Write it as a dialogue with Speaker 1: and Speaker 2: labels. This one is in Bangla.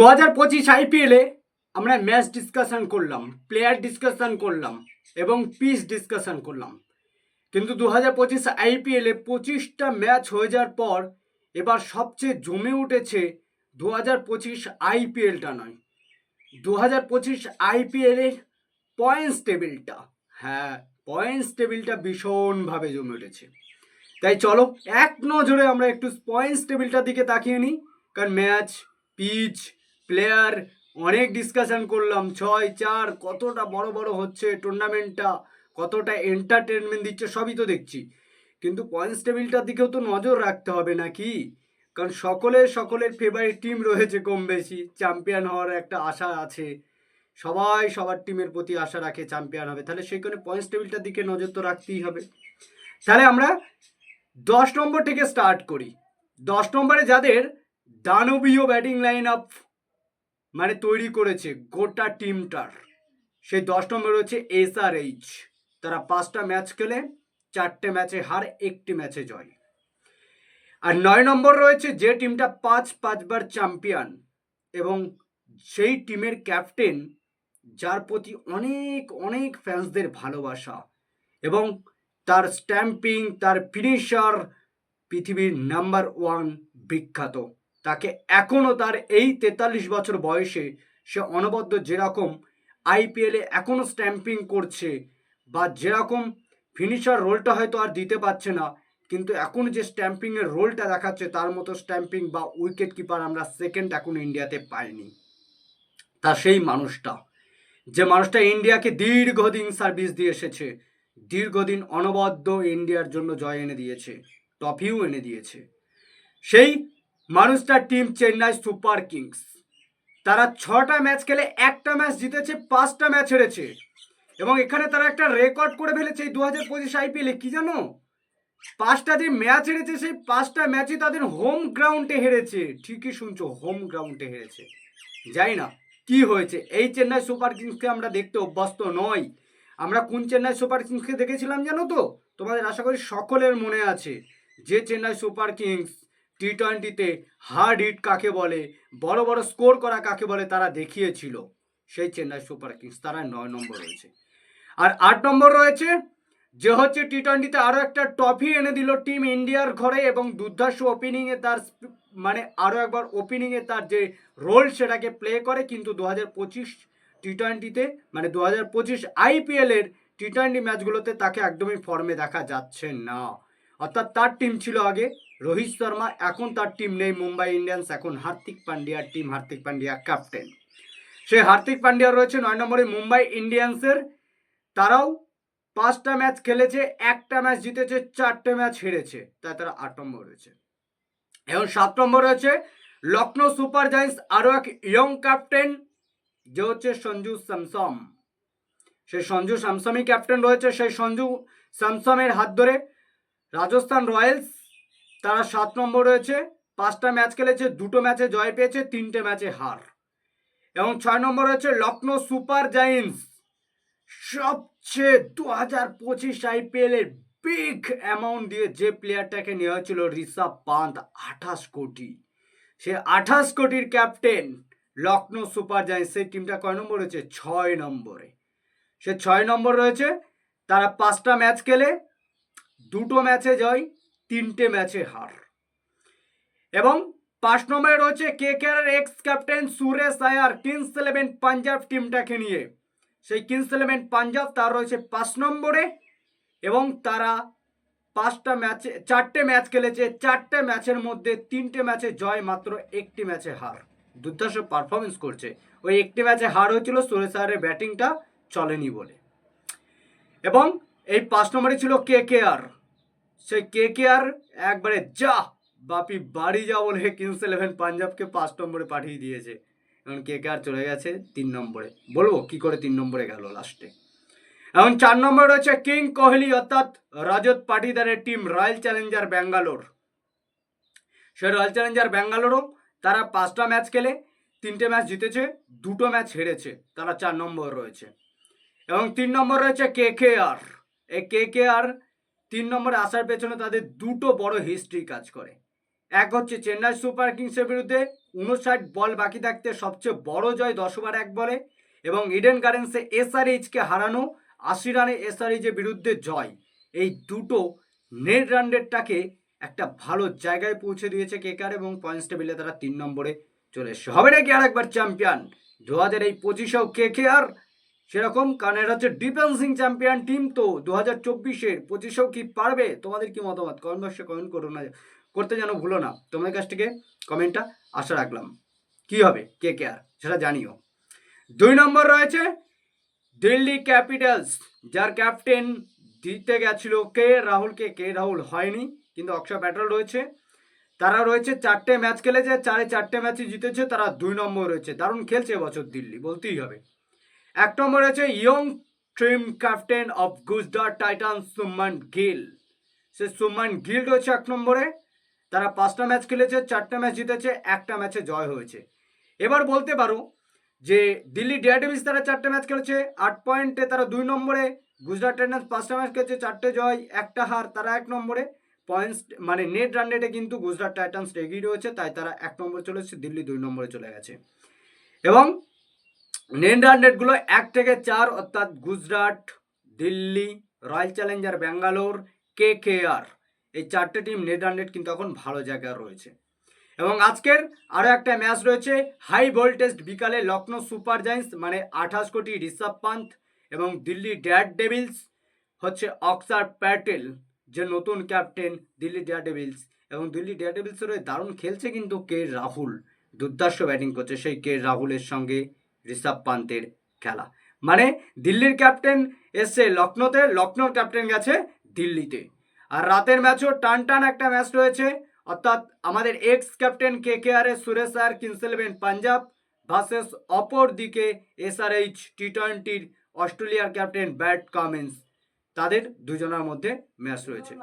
Speaker 1: দু হাজার পঁচিশ আইপিএলে আমরা ম্যাচ ডিসকাশন করলাম প্লেয়ার ডিসকাশন করলাম এবং পিচ ডিসকাশন করলাম। কিন্তু দু হাজার পঁচিশ আইপিএলে পঁচিশটা ম্যাচ হয়ে যাওয়ার পর এবার সবচেয়ে জমে উঠেছে দু হাজার পঁচিশ আইপিএলটা নয়। দু হাজার পঁচিশ আইপিএলের পয়েন্টস টেবিলটা হ্যাঁ পয়েন্টস টেবিলটা ভীষণভাবে জমে উঠেছে। তাই চলো, এক নজরে আমরা একটু পয়েন্টস টেবিলটার দিকে তাকিয়ে নিই, কারণ ম্যাচ পিচ প্লেয়ার অনেক ডিসকাশন করলাম। ছয়, চার, কতটা বড় বড় হচ্ছে টুর্নামেন্টটা কতটা এন্টারটেনমেন্ট দিচ্ছে, সবই তো দেখছি। কিন্তু পয়েন্টস টেবিলটার দিকেও তো নজর রাখতে হবে নাকি? কারণ সকলের সকলের ফেভারিট টিম রয়েছে কম বেশি। চ্যাম্পিয়ন হওয়ার একটা আশা আছে। সবাই সবার টিমের প্রতি আশা রাখে চ্যাম্পিয়ন হবে। তাহলে সেইখানে পয়েন্টস টেবিলটার দিকে নজর তো রাখতেই হবে। তাহলে আমরা দশ নম্বর থেকে স্টার্ট করি। দশ নম্বরে যাদের দানবীয় ব্যাটিং লাইন আপ মানে তৈরি করেছে গোটা টিমটার। সেই দশ নম্বর আর এইচ তারা পাঁচটা ম্যাচ খেলে, চারটে ম্যাচে হার, একটি ম্যাচে জয়। আর নয় নম্বর রয়েছে যে টিমটা পাঁচ পাঁচবার চ্যাম্পিয়ন এবং সেই টিমের ক্যাপ্টেন, যার প্রতি অনেক অনেক ফ্যান্সদের ভালোবাসা এবং তার স্ট্যাম্পিং, তার ফিনিশার পৃথিবীর নাম্বার ওয়ান বিখ্যাত। তাকে এখনও তার এই তেতাল্লিশ বছর বয়সে সে অনবদ্য যেরকম আইপিএলে এখনও স্ট্যাম্পিং করছে বা যেরকম ফিনিশার রোলটা হয়তো আর দিতে পারছে না, কিন্তু এখন যে স্ট্যাম্পিংয়ের রোলটা দেখাচ্ছে তার মতো স্ট্যাম্পিং বা উইকেট কিপার আমরা সেকেন্ড এখন ইন্ডিয়াতে পাইনি। তা সেই মানুষটা, যে মানুষটা ইন্ডিয়াকে দীর্ঘদিন সার্ভিস দিয়ে এসেছে, দীর্ঘদিন অনবদ্য ইন্ডিয়ার জন্য জয় এনে দিয়েছে ট্রফিও এনে দিয়েছে। সেই মানুষটার টিম চেন্নাই সুপার কিংস তারা ছটা ম্যাচ খেলে একটা ম্যাচ জিতেছে, পাঁচটা ম্যাচ হেরেছে। এবং এখানে তারা একটা রেকর্ড করে ফেলেছে এই দু হাজার পঁচিশ আইপিএলে কি জানো? পাঁচটা যে ম্যাচ হেরেছে, সেই পাঁচটা ম্যাচই তাদের হোম গ্রাউন্ডে হেরেছে। ঠিকই শুনছো হোম গ্রাউন্ডে হেরেছে। যাই না, কি হয়েছে? এই চেন্নাই সুপার কিংসকে আমরা দেখতে অভ্যস্ত নই। আমরা কোন চেন্নাই সুপার কিংসকে দেখেছিলাম জানো তো? তোমাদের আশা করি সকলের মনে আছে। যে চেন্নাই সুপার কিংস টি টোয়েন্টিতে হার্ড হিট কাকে বলে, বড় বড় স্কোর করা কাকে বলে তারা দেখিয়েছিল। সেই চেন্নাই সুপার কিংস তারা নয় নম্বর রয়েছে। আর আট নম্বর রয়েছে, যে হচ্ছে টি টোয়েন্টিতে আরও একটা ট্রফি এনে দিল টিম ইন্ডিয়ার ঘরে এবং দুর্ধর্ষ ওপেনিংয়ে তার মানে আরও একবার ওপেনিংয়ে তার যে রোল সেটাকে প্লে করে, কিন্তু দু হাজার পঁচিশ টি টোয়েন্টিতে মানে দু হাজার পঁচিশ আইপিএলের টি টোয়েন্টি ম্যাচগুলোতে তাকে একদমই ফর্মে দেখা যাচ্ছে না। অর্থাৎ তার টিম ছিল আগে রোহিত শর্মা, এখন তার টিম নেই মুম্বাই ইন্ডিয়ান্স, এখন হার্দিক পান্ডিয়ার টিম হার্দিক পান্ডিয়া ক্যাপ্টেন সে হার্দিক পান্ডিয়া রয়েছে নয় নম্বরে, মুম্বাই ইন্ডিয়ান্সের। তারাও পাঁচটা ম্যাচ খেলেছে, একটা ম্যাচ জিতেছে, চারটে ম্যাচ হেরেছে, তাই তারা আট নম্বর রয়েছে। এবং সাত নম্বর রয়েছে লখনৌ সুপার জায়েন্টস, আরও এক ইয়ং ক্যাপ্টেন যে হচ্ছে সঞ্জু স্যামসম। সেই সঞ্জু স্যামসমই ক্যাপ্টেন রয়েছে, সেই সঞ্জু স্যামসমের হাত ধরে রাজস্থান রয়্যালস, তারা সাত নম্বর রয়েছে। পাঁচটা ম্যাচ খেলেছে, দুটো ম্যাচে জয় পেয়েছে, তিনটে ম্যাচে হার। এবং ছয় নম্বর রয়েছে লখনৌ সুপার জায়েন্টস। সবচেয়ে দু হাজার পঁচিশ আইপিএল এর বিগ অ্যামাউন্ট দিয়ে যে প্লেয়ারটাকে নেওয়া হয়েছিল ঋষভ পান্ত, আঠাশ কোটি। সে আঠাশ কোটির ক্যাপ্টেন লখনৌ সুপার জায়েন্টস, সেই টিমটা কয় নম্বর রয়েছে? ছয় নম্বরে। সে ছয় নম্বর রয়েছে, তারা পাঁচটা ম্যাচ খেলে দুটো ম্যাচে জয়, তিনটে ম্যাচে হার। এবং পাঁচ নম্বরে রয়েছে K K R ex captain Suresh Iyer Kings Eleven Punjab টিমটাকে নিয়ে। সেই কিংস ইলেভেন পাঞ্জাব তার রয়েছে পাঁচ নম্বরে এবং তারা পাঁচটা ম্যাচে, চারটে ম্যাচ খেলেছে। চারটে ম্যাচের মধ্যে তিনটে ম্যাচে জয়, মাত্র একটি ম্যাচে হার। দুর্ধর্ষ পারফরমেন্স করছে। ওই একটি ম্যাচে হার হয়েছিল সুরেশ আয়ারের ব্যাটিংটা চলেনি বলে। এবং এই পাঁচ নম্বরে ছিল কে কে আর সেই কে কে আর একবারে যা বাপি বাড়ি যা বলে কিংস ইলেভেন পাঞ্জাবকে পাঁচ নম্বরে পাঠিয়ে দিয়েছে। এখন কে কে আর চলে গেছে তিন নম্বরে। বলব কি করে তিন নম্বরে গেল লাস্টে এখন চার নম্বরে রয়েছে কিং কোহলি অর্থাৎ রাজত পাটিদারের টিম রয়্যাল চ্যালেঞ্জার ব্যাঙ্গালোর সে রয়্যাল চ্যালেঞ্জার ব্যাঙ্গালোরও তারা পাঁচটা ম্যাচ খেলে, তিনটে ম্যাচ জিতেছে, দুটো ম্যাচ হেরেছে, তারা চার নম্বর রয়েছে। এবং তিন নম্বর রয়েছে কে কে আর এই কে কে আর তিন নম্বরে আসার পেছনে তাদের দুটো বড় হিস্ট্রি কাজ করে। এক হচ্ছে চেন্নাই সুপার কিংসের বিরুদ্ধে উনষাট বল বাকি থাকতে সবচেয়ে বড় জয় দশ ওভার এক বলে এবং ইডেন গার্ডেন্সে এসআরএইচকে হারানো আশি রানে এসআরএইচের বিরুদ্ধে জয়। এই দুটো নেট রান রেটটাকে একটা ভালো জায়গায় পৌঁছে দিয়েছে কেকার এবং পয়েন্টস টেবিলে তারা তিন নম্বরে চলে এসছে। হবে নাকি আর একবার চ্যাম্পিয়ন দু হাজার এই পঁচিশেও কে কে আর সেরকম, কারণ এটা হচ্ছে ডিফেন্সিং চ্যাম্পিয়ন টিম তো। দু হাজার চব্বিশের পঁচিশেও কি পারবে? তোমাদের কি মতামত? কমেন্ট বক্সে কমেন্ট করো না। করতে যেন ভুলো না। তোমাদের কাছ থেকে কমেন্টটা আশা রাখলাম। কি হবে? কে কে আর সেটা জানিও। দুই নম্বর রয়েছে দিল্লি ক্যাপিটালস, যার ক্যাপ্টেন দিতে গেছিল কে? রাহুলকে। কে? রাহুল হয়নি, কিন্তু অক্ষয় প্যাটেল রয়েছে। তারা রয়েছে চারটে ম্যাচ খেলেছে। চারে চারটে ম্যাচই জিতেছে। তারা দুই নম্বর রয়েছে। দারুণ খেলছে এবছর দিল্লি, বলতেই হবে। এক নম্বর রয়েছে young team captain of Gujarat titan Shubman Gill সে সুমান গিল রয়েছে এক নম্বরে। তারা পাঁচটা ম্যাচ খেলেছে, চারটা ম্যাচ জিতেছে, একটা ম্যাচে জয় হয়েছে। এবার বলতে পারো যে দিল্লি ডেয়ারডেভিস তারা চারটে ম্যাচ খেলেছে, আট পয়েন্টে তারা দুই নম্বরে। গুজরাট টাইটান্স পাঁচটা ম্যাচ খেলেছে, চারটে জয়, একটা হার, তারা এক নম্বরে। পয়েন্টস মানে নেট রান রেটে কিন্তু গুজরাট টাইটান্স এগিয়ে রয়েছে, তাই তারা এক নম্বরে চলে এসেছে, দিল্লি দুই নম্বরে চলে গেছে। এবং রান এক থেকে চার, অর্থাৎ Gujarat, Delhi, royal challenger, Bangalore, K K R. এই চারটে টিম নেট কিন্তু এখন ভালো জায়গায় রয়েছে। এবং আজকের আরও একটা ম্যাচ রয়েছে হাই ভোল্টেজ বিকালে লখনৌ সুপার জায়েন্টস মানে আঠাশ কোটি ঋষভ পান্ত এবং দিল্লি ড্যাড ডেভিলস হচ্ছে অক্সার প্যাটেল, যে নতুন ক্যাপ্টেন দিল্লি ডেয়ার ডেভিলস এবং দিল্লি ড্যাড ডেভিলসের দারুণ খেলছে কিন্তু কে রাহুল। দুর্দার্শ ব্যাটিং করছে সেই কে রাহুলের সঙ্গে। ঋষভ পান্তের খেলা। মানে দিল্লির ক্যাপ্টেন এসছে লখনৌতে লখনৌর ক্যাপ্টেন গেছে দিল্লিতে। আর রাতের ম্যাচও টান টান একটা ম্যাচ রয়েছে। অর্থাৎ আমাদের ex captain K K R S Suresh আর কিংস ইলেভেন পাঞ্জাব ভার্সেস অপর দিকে এসআরএইচ টি টোয়েন্টির অস্ট্রেলিয়ার ক্যাপ্টেন ব্যাট কামিন্স। তাদের দুজনের মধ্যে ম্যাচ রয়েছে।